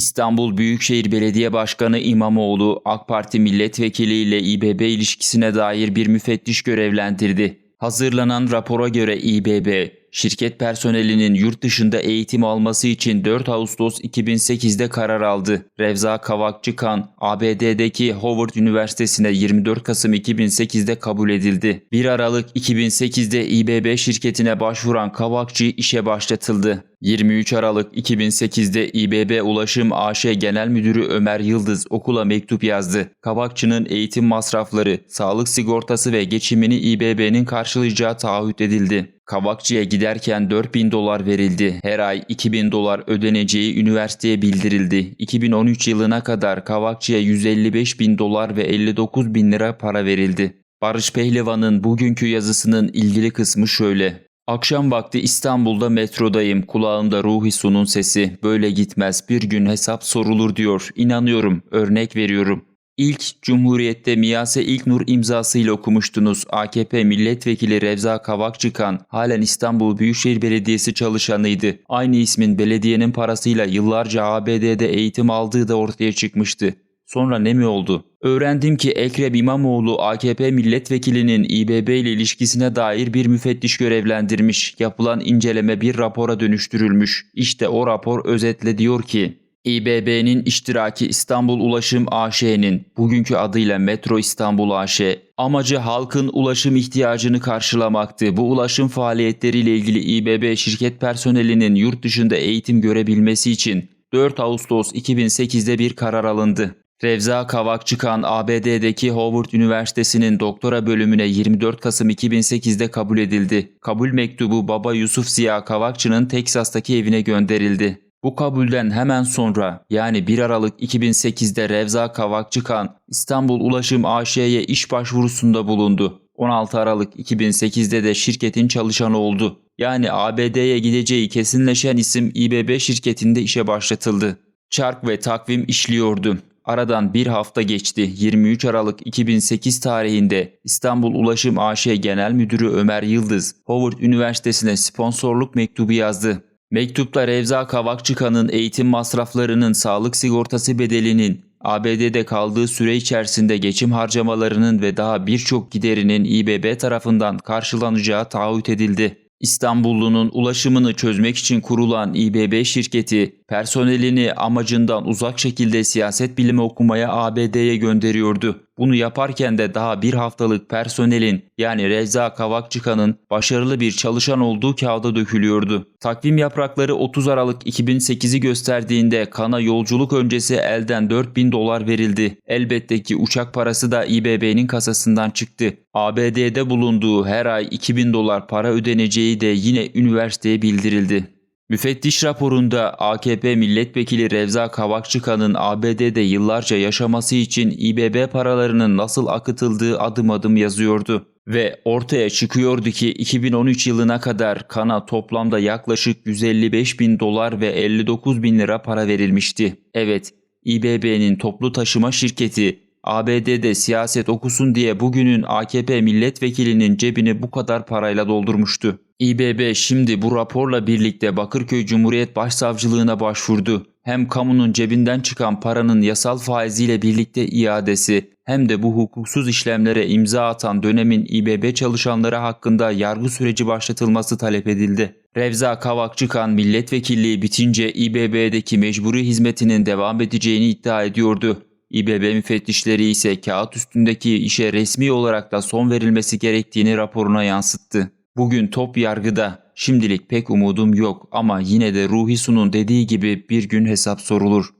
İstanbul Büyükşehir Belediye Başkanı İmamoğlu AK Parti milletvekili ile İBB ilişkisine dair bir müfettiş görevlendirdi. Hazırlanan rapora göre İBB, şirket personelinin yurt dışında eğitim alması için 4 Ağustos 2008'de karar aldı. Revza Kavakçıkan, ABD'deki Howard Üniversitesi'ne 24 Kasım 2008'de kabul edildi. 1 Aralık 2008'de İBB şirketine başvuran Kavakçı işe başlatıldı. 23 Aralık 2008'de İBB Ulaşım AŞ Genel Müdürü Ömer Yıldız okula mektup yazdı. Kavakçı'nın eğitim masrafları, sağlık sigortası ve geçimini İBB'nin karşılayacağı taahhüt edildi. Kavakçı'ya giderken 4000 dolar verildi. Her ay 2000 dolar ödeneceği üniversiteye bildirildi. 2013 yılına kadar Kavakçı'ya 155 bin dolar ve 59 bin lira para verildi. Barış Pehlivan'ın bugünkü yazısının ilgili kısmı şöyle. Akşam vakti İstanbul'da metrodayım. Kulağımda Ruhi Su'nun sesi. Böyle gitmez. Bir gün hesap sorulur diyor. İnanıyorum. Örnek veriyorum. İlk Cumhuriyet'te Miyase İlknur imzasıyla okumuştunuz. AKP milletvekili Revza Kavakçıkan halen İstanbul Büyükşehir Belediyesi çalışanıydı. Aynı ismin belediyenin parasıyla yıllarca ABD'de eğitim aldığı da ortaya çıkmıştı. Sonra ne mi oldu? Öğrendim ki Ekrem İmamoğlu AKP milletvekilinin İBB ile ilişkisine dair bir müfettiş görevlendirmiş. Yapılan inceleme bir rapora dönüştürülmüş. İşte o rapor özetle diyor ki İBB'nin iştiraki İstanbul Ulaşım AŞ'nin bugünkü adıyla Metro İstanbul AŞ amacı halkın ulaşım ihtiyacını karşılamaktı. Bu ulaşım faaliyetleriyle ilgili İBB şirket personelinin yurt dışında eğitim görebilmesi için 4 Ağustos 2008'de bir karar alındı. Revza Kavakçıkan ABD'deki Howard Üniversitesi'nin doktora bölümüne 24 Kasım 2008'de kabul edildi. Kabul mektubu baba Yusuf Ziya Kavakçı'nın Teksas'taki evine gönderildi. Bu kabulden hemen sonra yani 1 Aralık 2008'de Revza Kavakçıkan İstanbul Ulaşım AŞ'ye iş başvurusunda bulundu. 16 Aralık 2008'de de şirketin çalışanı oldu. Yani ABD'ye gideceği kesinleşen isim İBB şirketinde işe başlatıldı. Çark ve takvim işliyordu. Aradan bir hafta geçti. 23 Aralık 2008 tarihinde İstanbul Ulaşım AŞ Genel Müdürü Ömer Yıldız, Howard Üniversitesi'ne sponsorluk mektubu yazdı. Mektupta Revza Kavakçıkan'ın eğitim masraflarının sağlık sigortası bedelinin, ABD'de kaldığı süre içerisinde geçim harcamalarının ve daha birçok giderinin İBB tarafından karşılanacağı taahhüt edildi. İstanbullunun ulaşımını çözmek için kurulan İBB şirketi personelini amacından uzak şekilde siyaset bilimi okumaya ABD'ye gönderiyordu. Bunu yaparken de daha bir haftalık personelin yani Reza Kavakçıkan'ın başarılı bir çalışan olduğu kağıda dökülüyordu. Takvim yaprakları 30 Aralık 2008'i gösterdiğinde Kan'a yolculuk öncesi elden 4000 dolar verildi. Elbette ki uçak parası da İBB'nin kasasından çıktı. ABD'de bulunduğu her ay 2000 dolar para ödeneceği de yine üniversiteye bildirildi. Müfettiş raporunda AKP milletvekili Revza Kavakçıkan'ın ABD'de yıllarca yaşaması için İBB paralarının nasıl akıtıldığı adım adım yazıyordu. Ve ortaya çıkıyordu ki 2013 yılına kadar Kan'a toplamda yaklaşık 155 bin dolar ve 59 bin lira para verilmişti. Evet, İBB'nin toplu taşıma şirketi ABD'de siyaset okusun diye bugünün AKP milletvekilinin cebini bu kadar parayla doldurmuştu. İBB şimdi bu raporla birlikte Bakırköy Cumhuriyet Başsavcılığına başvurdu. Hem kamunun cebinden çıkan paranın yasal faiziyle birlikte iadesi hem de bu hukuksuz işlemlere imza atan dönemin İBB çalışanları hakkında yargı süreci başlatılması talep edildi. Revza Kavakçıkan milletvekilliği bitince İBB'deki mecburi hizmetinin devam edeceğini iddia ediyordu. İBB müfettişleri ise kağıt üstündeki işe resmi olarak da son verilmesi gerektiğini raporuna yansıttı. Bugün top yargıda. Şimdilik pek umudum yok ama yine de Ruhi Su'nun dediği gibi bir gün hesap sorulur.